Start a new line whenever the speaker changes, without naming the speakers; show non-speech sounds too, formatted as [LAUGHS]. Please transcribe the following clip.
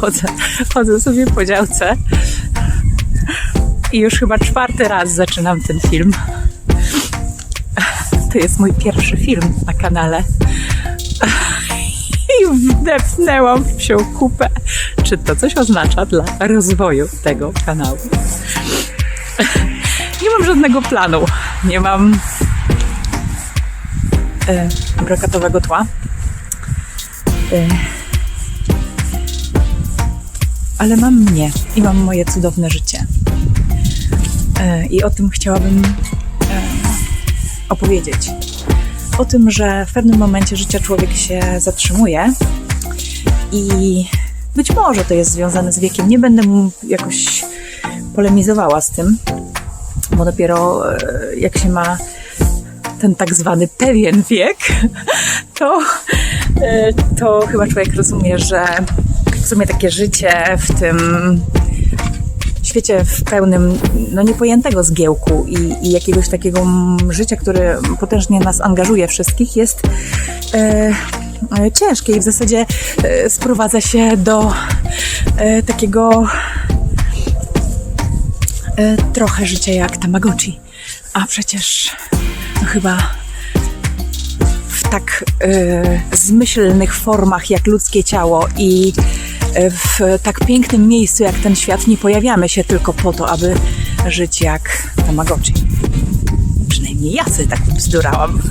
chodzę, chodzę sobie po działce i już chyba czwarty raz zaczynam ten film. To jest mój pierwszy film na kanale. I wdepnęłam w psią kupę. Czy to coś oznacza dla rozwoju tego kanału? Nie mam żadnego planu. Nie mam e, brokatowego tła. Ale mam mnie i mam moje cudowne życie. E, I o tym chciałabym e, opowiedzieć. O tym, że w pewnym momencie życia człowiek się zatrzymuje i być może to jest związane z wiekiem. Nie będę mu jakoś polemizowała z tym, bo dopiero e, jak się ma ten tak zwany pewien wiek, [LAUGHS] to, to chyba człowiek rozumie, że w sumie takie życie w tym świecie w pełnym, no niepojętego zgiełku i, i jakiegoś takiego życia, które potężnie nas angażuje wszystkich, jest e, e, ciężkie i w zasadzie e, sprowadza się do e, takiego e, trochę życia jak Tamagotchi. A przecież no chyba w tak e, zmyślnych formach jak ludzkie ciało i w tak pięknym miejscu jak ten świat nie pojawiamy się tylko po to, aby żyć jak Tamagotchi. Przynajmniej ja sobie tak bzdurałam. [LAUGHS]